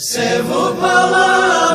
C'est vous par la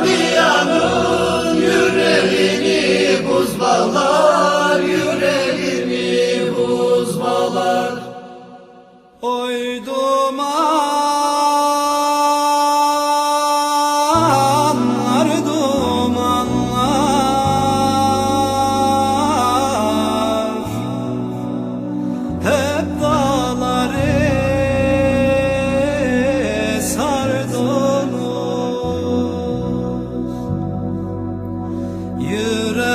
yüreğim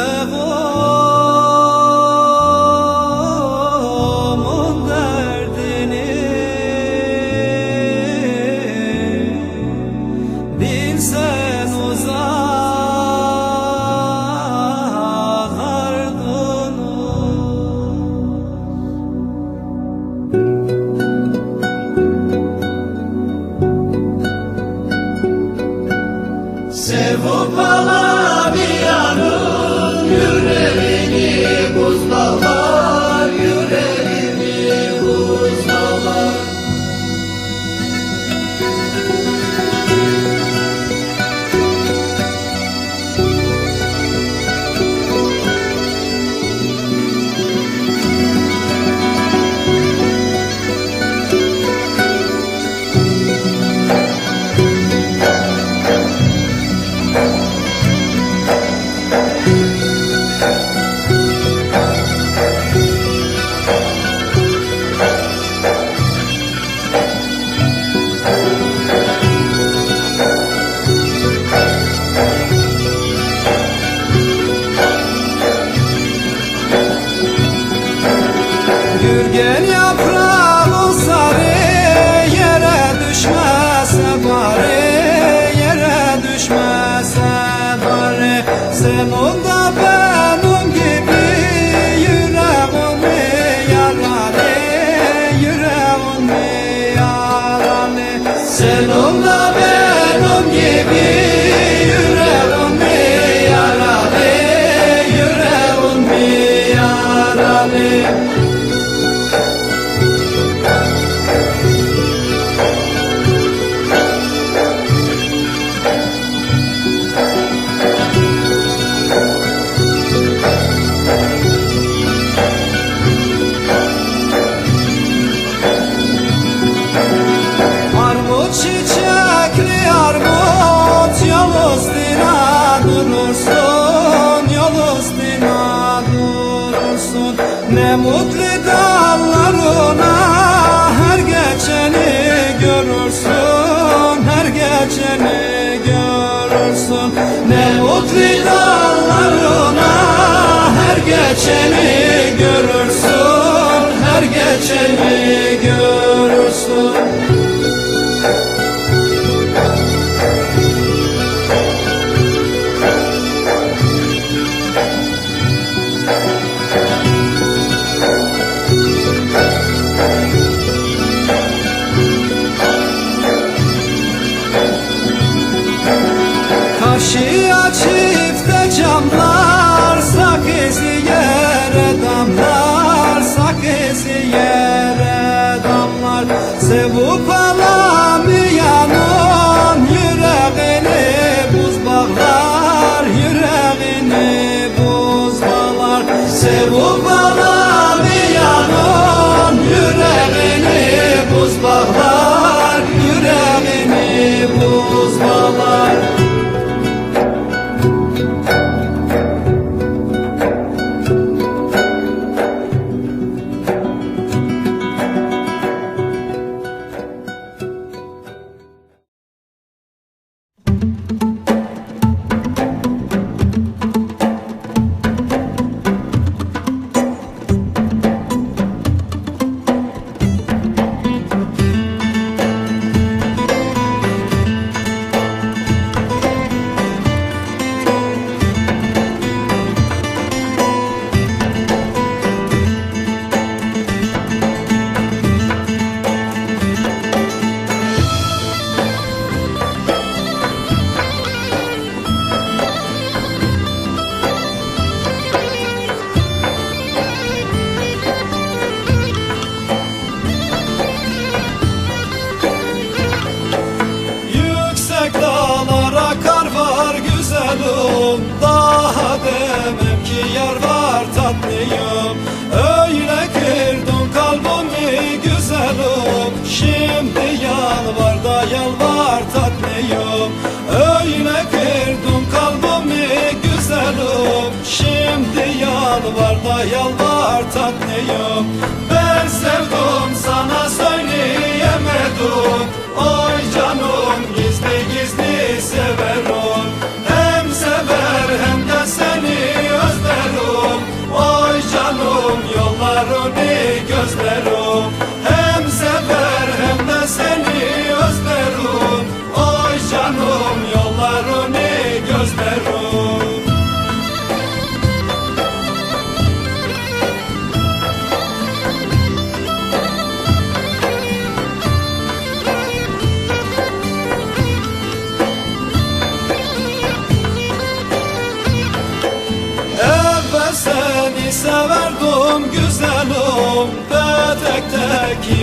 Ne mutlu dallarına her geçeni görürsün Her geçeni görürsün. Ne mutlu dallarına her geçeni görürsün Her geçeni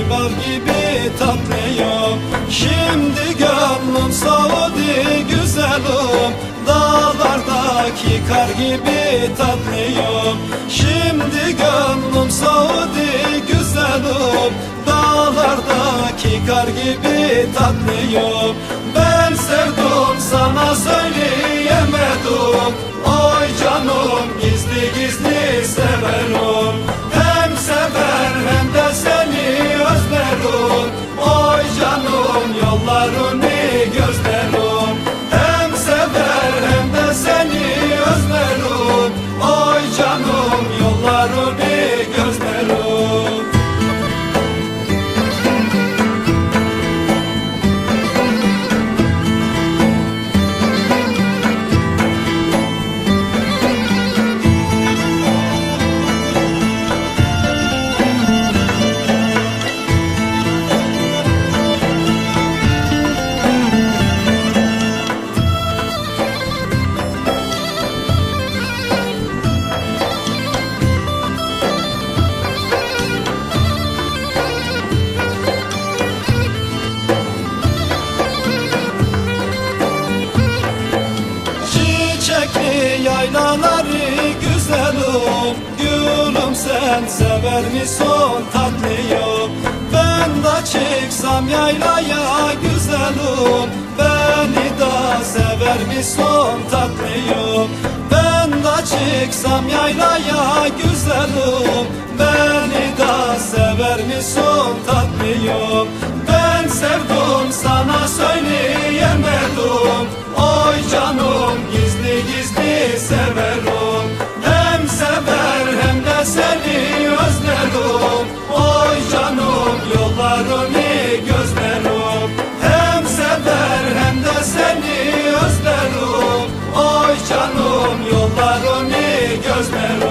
bal gibi tatlıyım Şimdi gönlüm soğudu güzelim Dağlardaki kar gibi tatlıyım Şimdi gönlüm soğudu güzelim Dağlardaki kar gibi tatlıyım Ben sevdim sana söyleyemedim Oy canım Adonai. Sen sever misin tatlıyım Ben de çıksam yaylaya güzelim Beni de sever misin tatlıyım Ben de çıksam yaylaya güzelim Beni de sever misin tatlıyım Ben sevdim sana söyleyemedim. Oy canım gizli gizli severim Jerusalem.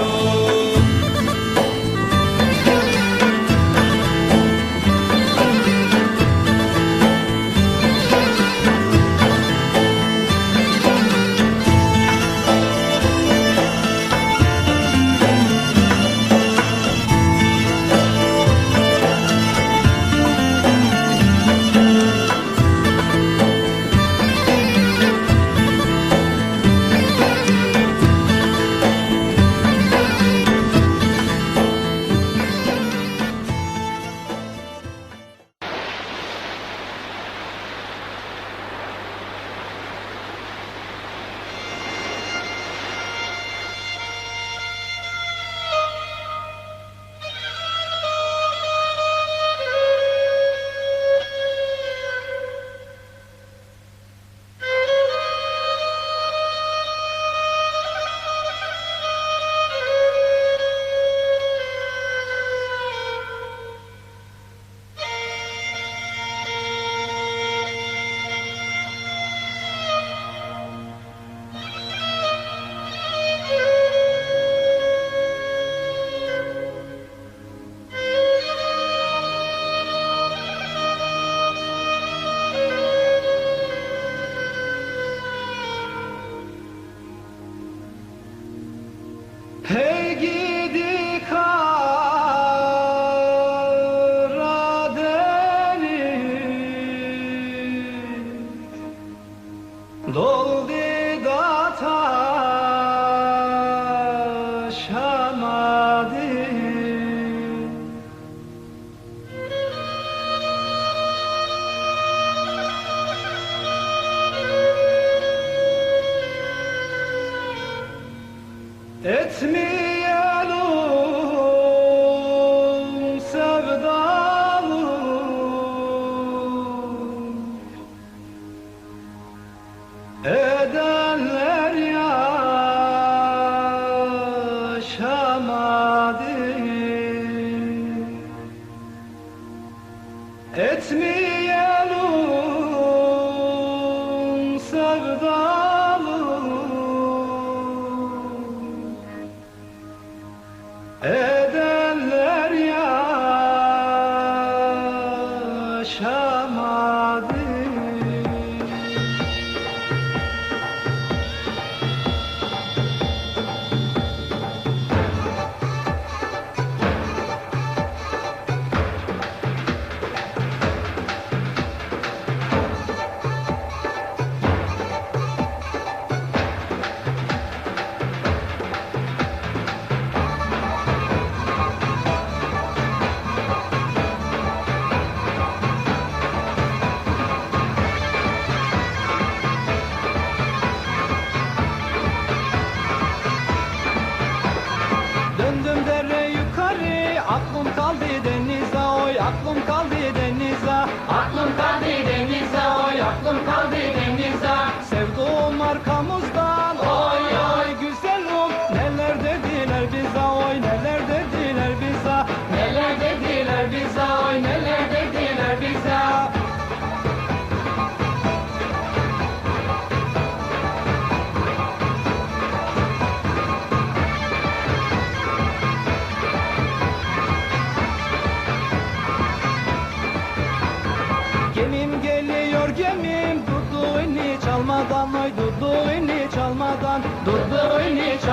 aşağı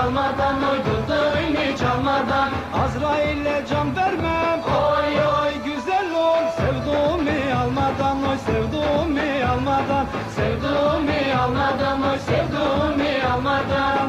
çalmadan Uydurduğunu çalmadan. Azrail'e can vermem. Oy oy. Güzel ol. Sevduğumu almadan Oy sevduğumu almadan. Sevduğumu almadan Oy sevduğumu almadan.